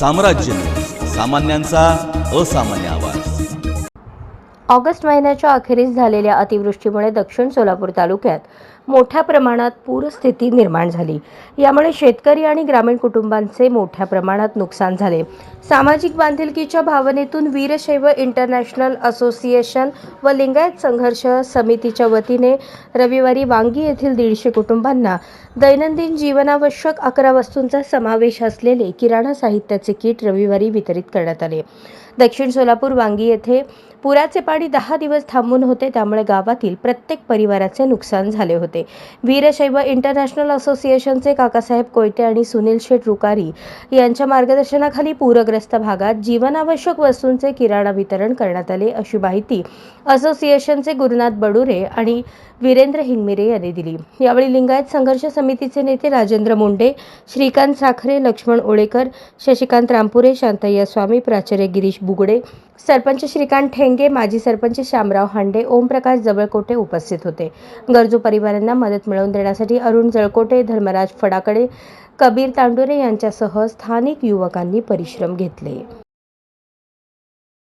साम्राज्य. सामान्यांचा असामान्य आवाज. ऑगस्ट महिन्याच्या अखेरीस झालेल्या अतिवृष्टीमुळे दक्षिण सोलापूर तालुक्यात मोठ्या प्रमाणात पूरस्थिती निर्माण झाली. यामुळे शेतकरी आणि ग्रामीण कुटुंबांचे मोठ्या प्रमाणात नुकसान झाले. सामाजिक बांधिलकीच्या भावनेतून वीरशैव इंटरनॅशनल असोसिएशन व लिंगायत संघर्ष समितीच्या वतीने रविवारी वांगी येथील दीडशे कुटुंबांना दैनंदिन जीवनावश्यक अकरा वस्तूंचा समावेश असलेले किराणा साहित्याचे किट रविवारी वितरित करण्यात आले. दक्षिण सोलापूर वांगी येथे पुराचे पाणी दहा दिवस थांबून होते त्यामुळे गावातील प्रत्येक परिवाराचे नुकसान झाले होते. होते. वीरशैव इंटरनॅशनल असोसिएशनचे काकासाहेब कोयटे आणि सुनील शेठ रुकारी यांच्या मार्गदर्शनाखाली पूरग्रस्त भागात जीवनावश्यक वस्तूंचे किराणा वितरण करण्यात आले अशी माहिती असोसिएशनचे गुरुनाथ बडुरे आणि वीरेंद्र हिंगमिरे यांनी दिली. यावेळी लिंगायत संघर्ष समितीचे नेते राजेंद्र मुंडे श्रीकांत साखरे लक्ष्मण ओळेकर शशिकांत रामपुरे शांतय्या स्वामी प्राचार्य गिरीश बुगडे सरपंच श्रीकांत ठेंगे माजी सरपंच श्यामराव हांडे ओमप्रकाश जवळकोटे उपस्थित होते. गरजू परिवारांना मदत मिळवून देण्यासाठी अरुण जळकोटे धर्मराज फडाकडे कबीर तांडुरे यांच्यासह स्थानिक युवकांनी परिश्रम घेतले.